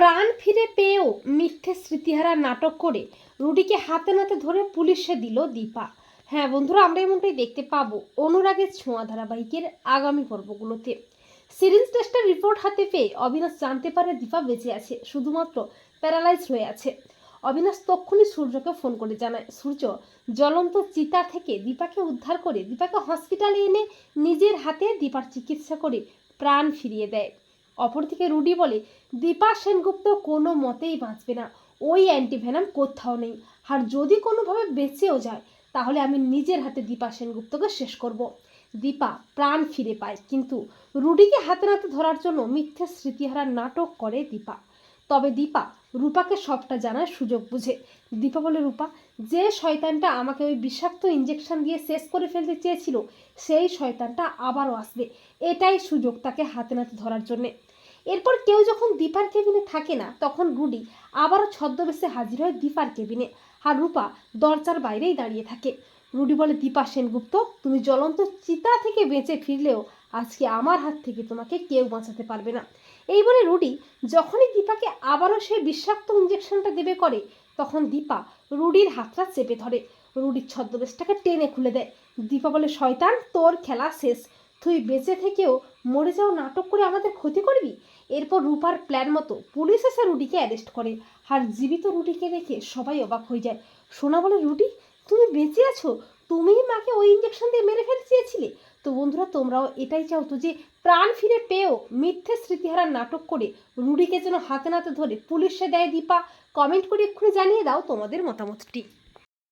প্রাণ ফিরে পেয়েও মিথ্যে স্মৃতিহারা নাটক করে রুডিকে হাতে নাতে ধরে পুলিশে দিল দীপা। হ্যাঁ বন্ধুরা, আমরা এমনটাই দেখতে পাবো অনুরাগের ছোঁয়া ধারাবাহিকের আগামী পর্বগুলোতে। সিরিঞ্জ টেস্টের রিপোর্ট হাতে পেয়ে অবিনাশ জানতে পারে দীপা বেঁচে আছে, শুধুমাত্র প্যারালাইজ হয়ে আছে। অবিনাশ তক্ষুনি সূর্যকে ফোন করে জানায়, সূর্য, জ্বলন্ত চিতা থেকে দীপাকে উদ্ধার করে দীপাকে হসপিটালে এনে নিজের হাতে দীপার চিকিৎসা করে প্রাণ ফিরিয়ে দেয়। অপরদিকে রুডি বলে, দীপা সেনগুপ্ত কোনো মতেই বাঁচবে না। ওই অ্যান্টিভেনাম কোথাও নেই। আর যদি কোনোভাবে বেঁচেও যায়, তাহলে আমি নিজের হাতে দীপা সেনগুপ্তকে শেষ করব। দীপা প্রাণ ফিরে পায়, কিন্তু রুডিকে হাতে নাতে ধরার জন্য মিথ্যে স্মৃতিহারা নাটক করে দীপা। তবে দীপা রূপাকে সবটা জানার সুযোগ বুঝে। দীপা বলে, রূপা, যে শয়তানটা আমাকে ওই বিষাক্ত ইঞ্জেকশন দিয়ে শেষ করে ফেলতে চেয়েছিল, সেই শয়তানটা আবারও আসবে। এটাই সুযোগ তাকে হাতে নাতে ধরার জন্যে। এরপর কেউ যখন দীপার কেবিনে থাকে না, তখন রুডি আবারও ছদ্মবেশে হাজির হয় দীপার কেবিনে। আর রূপা দরজার বাইরেই দাঁড়িয়ে থাকে। রুডি বলে, দীপা সেনগুপ্ত, তুমি জ্বলন্ত চিতা থেকে বেঁচে ফিরলেও আজকে আমার হাত থেকে তোমাকে কেউ বাঁচাতে পারবে না। এই বলে রুডি যখনই দীপাকে আবারও সেই বিষাক্ত ইঞ্জেকশনটা দেবে করে, তখন দীপা রুডির হাতটা চেপে ধরে। রুডির ছদ্মবেশটাকে টেনে খুলে দেয়। দীপা বলে, শয়তান, তোর খেলা শেষ। তুই বেঁচে থেকেও মরে যাও নাটক করে আমাদের ক্ষতি করবি? এরপর রূপার প্ল্যান মতো পুলিশ এসে রুডিকে অ্যারেস্ট করে। আর জীবিত রুটিকে দেখে সবাই অবাক হয়ে যায়। সোনা বলে রুটি তুমি বেঁচে আছো? তুমিই মাকে ওই ইঞ্জেকশন দিয়ে মেরে ফেলতে চেয়েছিলে? তো বন্ধুরা, তোমরাও এটাই চাও তো যে প্রাণ ফিরে পেয়েও মিথ্যে স্মৃতিহারা নাটক করে রুডিকে যেন হাতে নাতে ধরে পুলিশে দেয় দীপা। কমেন্ট করে এক্ষুনি জানিয়ে দাও তোমাদের মতামতটি।